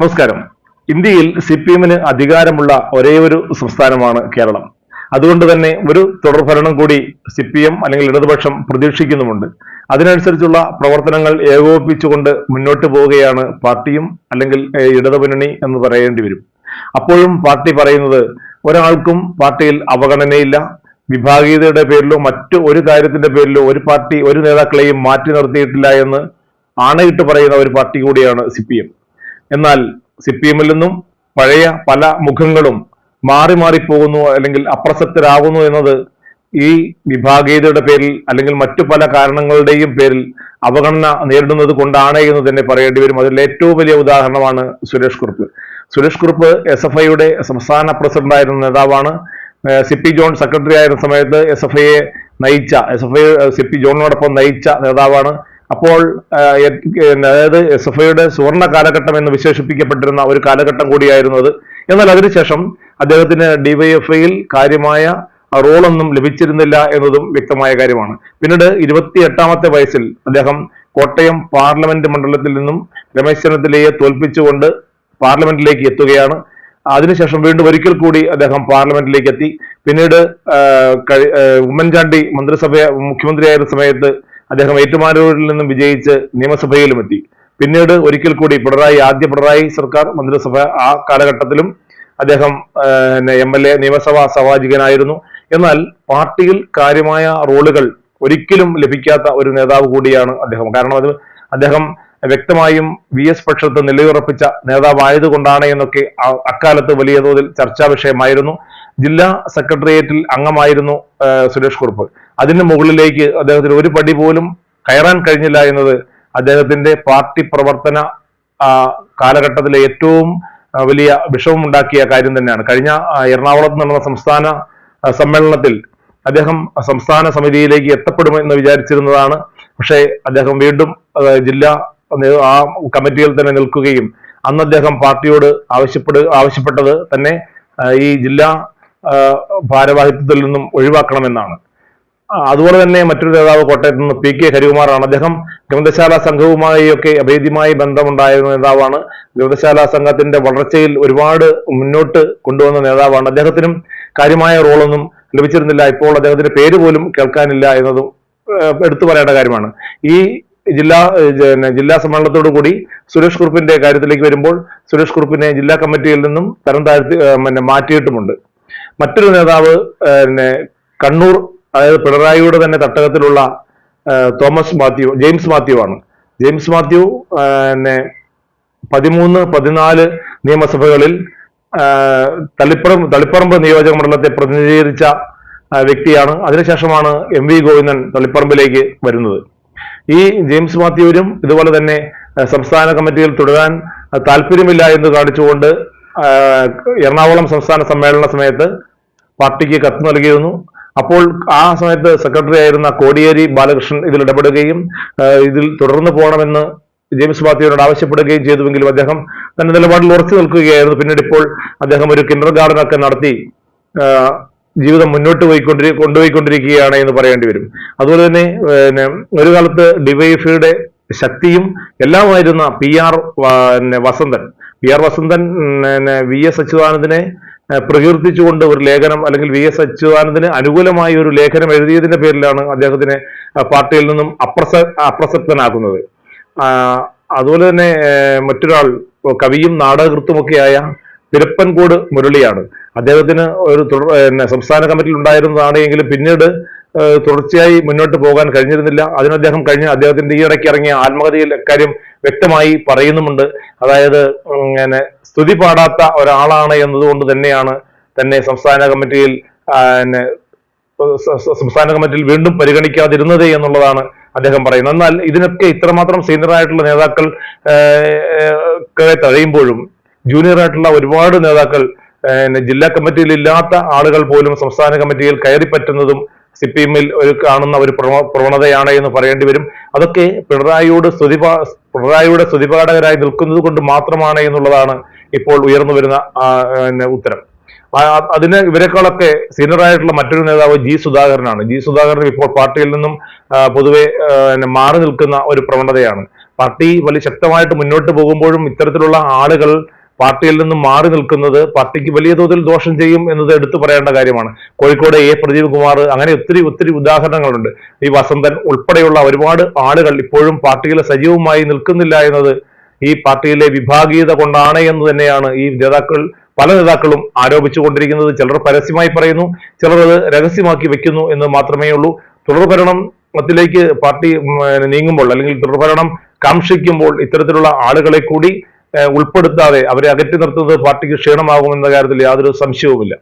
നമസ്കാരം. ഇന്ത്യയിൽ C P എമ്മിന് അധികാരമുള്ള ഒരേ ഒരു സംസ്ഥാനമാണ് കേരളം. അതുകൊണ്ട് തന്നെ ഒരു തുടർഭരണം കൂടി സി പി എം അല്ലെങ്കിൽ ഇടതുപക്ഷം പ്രതീക്ഷിക്കുന്നുമുണ്ട്. അതിനനുസരിച്ചുള്ള പ്രവർത്തനങ്ങൾ ഏകോപിപ്പിച്ചുകൊണ്ട് മുന്നോട്ട് പോവുകയാണ് പാർട്ടിയും അല്ലെങ്കിൽ ഇടതുമുന്നണി എന്ന് പറയേണ്ടി വരും. അപ്പോഴും പാർട്ടി പറയുന്നത് ഒരാൾക്കും പാർട്ടിയിൽ അവഗണനയില്ല. വിഭാഗീയതയുടെ പേരിലോ മറ്റു ഒരു കാര്യത്തിന്റെ പേരിലോ ഒരു പാർട്ടി ഒരു നേതാക്കളെയും മാറ്റി നിർത്തിയിട്ടില്ല എന്ന് ആണയിട്ട് പറയുന്ന ഒരു പാർട്ടി കൂടിയാണ് സി എന്നാൽ സി പി എമ്മിൽ നിന്നും പഴയ പല മുഖങ്ങളും മാറി മാറി പോകുന്നു അല്ലെങ്കിൽ അപ്രസക്തരാകുന്നു എന്നത് ഈ വിഭാഗീയതയുടെ പേരിൽ അല്ലെങ്കിൽ മറ്റു പല കാരണങ്ങളുടെയും പേരിൽ അവഗണന നേരിടുന്നത് കൊണ്ടാണ് എന്ന് തന്നെ പറയേണ്ടി വരും. അതിൽ ഏറ്റവും വലിയ ഉദാഹരണമാണ് സുരേഷ് കുറുപ്പ്. സുരേഷ് കുറുപ്പ് എസ് എഫ് ഐയുടെ സംസ്ഥാന പ്രസിഡന്റായിരുന്ന നേതാവാണ്. സി പി ജോൺ സെക്രട്ടറി ആയിരുന്ന സമയത്ത് എസ് എഫ് ഐയെ നയിച്ച S F I C P ജോണിനോടൊപ്പം നയിച്ച നേതാവാണ് അപ്പോൾ അതായത് എസ് എഫ് ഐയുടെ സുവർണ കാലഘട്ടം എന്ന് വിശേഷിപ്പിക്കപ്പെട്ടിരുന്ന ഒരു കാലഘട്ടം കൂടിയായിരുന്നു അത്. എന്നാൽ അതിനുശേഷം അദ്ദേഹത്തിന് ഡിവൈഎഫ്ഐയിൽ കാര്യമായ റോളൊന്നും ലഭിച്ചിരുന്നില്ല എന്നതും വ്യക്തമായ കാര്യമാണ്. പിന്നീട് ഇരുപത്തി എട്ടാമത്തെ വയസ്സിൽ അദ്ദേഹം കോട്ടയം പാർലമെന്റ് മണ്ഡലത്തിൽ നിന്നും രമേശ് ചെന്നിത്തലയെ തോൽപ്പിച്ചുകൊണ്ട് പാർലമെന്റിലേക്ക് എത്തുകയാണ്. അതിനുശേഷം വീണ്ടും ഒരിക്കൽ കൂടി അദ്ദേഹം പാർലമെന്റിലേക്ക് എത്തി. പിന്നീട് ഉമ്മൻചാണ്ടി മന്ത്രിസഭ മുഖ്യമന്ത്രിയായിരുന്ന സമയത്ത് അദ്ദേഹം ഏറ്റുമാനൂരിൽ നിന്നും വിജയിച്ച് നിയമസഭയിലും എത്തി പിന്നീട് ഒരിക്കൽ കൂടി പിണറായി ആദ്യ പിണറായി സർക്കാർ മന്ത്രിസഭ ആ കാലഘട്ടത്തിലും അദ്ദേഹം എം എൽ എ നിയമസഭാ സവാചികനായിരുന്നു എന്നാൽ പാർട്ടിയിൽ കാര്യമായ റോളുകൾ ഒരിക്കലും ലഭിക്കാത്ത ഒരു നേതാവ് കൂടിയാണ് അദ്ദേഹം. കാരണം അത് അദ്ദേഹം വ്യക്തമായും വി എസ് പക്ഷത്ത് നിലയുറപ്പിച്ച നേതാവായതുകൊണ്ടാണ് എന്നൊക്കെ അക്കാലത്ത് വലിയ തോതിൽ ചർച്ചാ വിഷയമായിരുന്നു. ജില്ലാ സെക്രട്ടേറിയറ്റിൽ അംഗമായിരുന്നു സുരേഷ് കുറുപ്പ്. അതിന് മുകളിലേക്ക് അദ്ദേഹത്തിന് ഒരു പടി പോലും കയറാൻ കഴിഞ്ഞില്ല എന്നത് അദ്ദേഹത്തിന്റെ പാർട്ടി പ്രവർത്തന കാലഘട്ടത്തിലെ ഏറ്റവും വലിയ വലിയ വിഷമമുണ്ടാക്കിയ കാര്യം തന്നെയാണ്. കഴിഞ്ഞ എറണാകുളത്ത് നടന്ന സംസ്ഥാന സമ്മേളനത്തിൽ അദ്ദേഹം സംസ്ഥാന സമിതിയിലേക്ക് എത്തപ്പെടുമെന്ന് വിചാരിച്ചിരുന്നതാണ്. പക്ഷേ അദ്ദേഹം വീണ്ടും ജില്ലാ ആ കമ്മിറ്റിയിൽ തന്നെ നിൽക്കുകയും അന്ന് അദ്ദേഹം പാർട്ടിയോട് ആവശ്യപ്പെടു ആവശ്യപ്പെട്ടത് തന്നെ ഈ ജില്ലാ ഭാരവാഹിത്വത്തിൽ നിന്നും ഒഴിവാക്കണമെന്നാണ്. അതുപോലെ തന്നെ മറ്റൊരു നേതാവ് കോട്ടയത്ത് നിന്ന് പി കെ ഹരികുമാറാണ്. അദ്ദേഹം ഗ്രന്ഥശാല സംഘവുമായി ഒക്കെ അഭേദ്യമായി ബന്ധമുണ്ടായിരുന്ന നേതാവാണ്. ഗ്രന്ഥശാല സംഘത്തിന്റെ വളർച്ചയിൽ ഒരുപാട് മുന്നോട്ട് കൊണ്ടുവന്ന നേതാവാണ്. അദ്ദേഹത്തിനും കാര്യമായ റോളൊന്നും ലഭിച്ചിരുന്നില്ല. ഇപ്പോൾ അദ്ദേഹത്തിന്റെ പേര് പോലും കേൾക്കാനില്ല എന്നതും എടുത്തു പറയേണ്ട കാര്യമാണ്. ഈ ജില്ലാ ജില്ലാ സമ്മേളനത്തോടു കൂടി സുരേഷ് കുറുപ്പിന്റെ കാര്യത്തിലേക്ക് വരുമ്പോൾ സുരേഷ് കുറുപ്പിനെ ജില്ലാ കമ്മിറ്റിയിൽ നിന്നും തരം താഴ്ത്തി മാറ്റിയിട്ടുമുണ്ട്. മറ്റൊരു നേതാവ് കണ്ണൂർ അതായത് പിണറായിയുടെ തന്നെ തട്ടകത്തിലുള്ള തോമസ് മാത്യു ജെയിംസ് മാത്യു ആണ്. ജെയിംസ് മാത്യു പിന്നെ പതിമൂന്ന് പതിനാല് നിയമസഭകളിൽ തളിപ്പറം തളിപ്പറമ്പ് നിയോജക മണ്ഡലത്തെ പ്രതിനിധീകരിച്ച വ്യക്തിയാണ്. അതിനുശേഷമാണ് എം വി ഗോവിന്ദൻ തളിപ്പറമ്പിലേക്ക് വരുന്നത്. ഈ ജെയിംസ് മാത്യുവിനും ഇതുപോലെ തന്നെ സംസ്ഥാന കമ്മിറ്റിയിൽ തുടരാൻ താല്പര്യമില്ല എന്ന് കാണിച്ചുകൊണ്ട് എറണാകുളം സംസ്ഥാന സമ്മേളന സമയത്ത് പാർട്ടിക്ക് കത്ത് നൽകിയിരുന്നു. അപ്പോൾ ആ സമയത്ത് സെക്രട്ടറി ആയിരുന്ന കോടിയേരി ബാലകൃഷ്ണൻ ഇതിൽ ഇടപെടുകയും ഇതിൽ തുടർന്ന് പോകണമെന്ന് ജെയിംസ് മാത്യുവിനോട് ആവശ്യപ്പെടുകയും ചെയ്തുവെങ്കിലും അദ്ദേഹം തന്റെ നിലപാടിൽ ഉറച്ചു നിൽക്കുകയായിരുന്നു. പിന്നീട് ഇപ്പോൾ അദ്ദേഹം ഒരു കിൻഡർ ഗാർഡൻ ഒക്കെ നടത്തി ജീവിതം മുന്നോട്ട് പോയിക്കൊണ്ടിരി കൊണ്ടുപോയിക്കൊണ്ടിരിക്കുകയാണ് എന്ന് പറയേണ്ടി വരും. അതുപോലെ തന്നെ പിന്നെ ഒരു കാലത്ത് ഡിവൈഫിയുടെ ശക്തിയും എല്ലാമായിരുന്ന P R Vasanthan. P R Vasanthan V S അച്യുതാനന്ദനെ പ്രകീർത്തിച്ചുകൊണ്ട് ഒരു ലേഖനം അല്ലെങ്കിൽ വി എസ് അച്യുതാനന്ദന് അനുകൂലമായ ഒരു ലേഖനം എഴുതിയതിന്റെ പേരിലാണ് അദ്ദേഹത്തിനെ പാർട്ടിയിൽ നിന്നും അപ്രസ അപ്രസക്തനാക്കുന്നത്. അതുപോലെ തന്നെ മറ്റൊരാൾ കവിയും നാടകകൃത്തുമൊക്കെയായ തിരുപ്പൻകോട് മുരളിയാണ്. അദ്ദേഹത്തിന് ഒരു സംസ്ഥാന കമ്മിറ്റിയിൽ ഉണ്ടായിരുന്നതാണ് എങ്കിലും പിന്നീട് തുടർച്ചയായി മുന്നോട്ട് പോകാൻ കഴിഞ്ഞിരുന്നില്ല. അതിന് അദ്ദേഹം കഴിഞ്ഞ അദ്ദേഹത്തിന്റെ ഈ ഇടയ്ക്ക് ഇറങ്ങിയ ആത്മകഥയിൽ കാര്യം വ്യക്തമായി പറയുന്നുമുണ്ട്. അതായത് ഇങ്ങനെ സ്തുതി പാടാത്ത ഒരാളാണ് എന്നതുകൊണ്ട് തന്നെയാണ് തന്നെ സംസ്ഥാന കമ്മിറ്റിയിൽ സംസ്ഥാന കമ്മിറ്റിയിൽ വീണ്ടും പരിഗണിക്കാതിരുന്നത് എന്നുള്ളതാണ് അദ്ദേഹം പറയുന്നത്. എന്നാൽ ഇതിനൊക്കെ ഇത്രമാത്രം സീനിയർ ആയിട്ടുള്ള നേതാക്കൾ തഴയുമ്പോഴും ജൂനിയർ ആയിട്ടുള്ള ഒരുപാട് നേതാക്കൾ ജില്ലാ കമ്മിറ്റിയിൽ ഇല്ലാത്ത ആളുകൾ പോലും സംസ്ഥാന കമ്മിറ്റിയിൽ കയറി പറ്റുന്നതും സി പി എമ്മിൽ ഒരു കാണുന്ന ഒരു പ്രവണതയാണ് എന്ന് പറയേണ്ടി വരും. അതൊക്കെ പിണറായിയോട് സ്തുതി പിണറായിയുടെ സ്തുതിപാഠകരായി നിൽക്കുന്നത് കൊണ്ട് മാത്രമാണ് എന്നുള്ളതാണ് ഇപ്പോൾ ഉയർന്നു വരുന്ന ഉത്തരം. അതിന് ഇവരെക്കാളൊക്കെ സീനിയർ ആയിട്ടുള്ള മറ്റൊരു നേതാവ് ജി സുധാകരനാണ്. ജി സുധാകരൻ ഇപ്പോൾ പാർട്ടിയിൽ നിന്നും പൊതുവെ മാറി നിൽക്കുന്ന ഒരു പ്രവണതയാണ്. പാർട്ടി വലിയ ശക്തമായിട്ട് മുന്നോട്ട് പോകുമ്പോഴും ഇത്തരത്തിലുള്ള ആളുകൾ പാർട്ടിയിൽ നിന്ന് മാറി നിൽക്കുന്നത് പാർട്ടിക്ക് വലിയ തോതിൽ ദോഷം ചെയ്യും എന്നത് എടുത്തു പറയേണ്ട കാര്യമാണ്. കോഴിക്കോട് എ. പ്രദീപ് കുമാർ അങ്ങനെ ഒത്തിരി ഒത്തിരി ഉദാഹരണങ്ങളുണ്ട്. ഈ വസന്തൻ ഉൾപ്പെടെയുള്ള ഒരുപാട് ആളുകൾ ഇപ്പോഴും പാർട്ടിയിൽ സജീവമായി നിൽക്കുന്നില്ല എന്നത് ഈ പാർട്ടിയിലെ വിഭാഗീയത കൊണ്ടാണ് എന്ന് തന്നെയാണ് ഈ നേതാക്കൾ പല നേതാക്കളും ആരോപിച്ചുകൊണ്ടിരിക്കുന്നത് ചിലർ പരസ്യമായി പറയുന്നു ചിലർ അത് രഹസ്യമാക്കി വെക്കുന്നു എന്ന് മാത്രമേ ഉള്ളൂ. തുടർഭരണം തുടർഭരണത്തിലേക്ക് പാർട്ടി നീങ്ങുമ്പോൾ അല്ലെങ്കിൽ തുടർഭരണം കാക്ഷിക്കുമ്പോൾ ഇത്തരത്തിലുള്ള ആളുകളെ കൂടി ഉൾപ്പെടുത്താതെ അവരെ അകറ്റി നിർത്തുന്നത് പാർട്ടിക്ക് ക്ഷീണമാകുമെന്ന കാര്യത്തിൽ യാതൊരു സംശയവുമില്ല.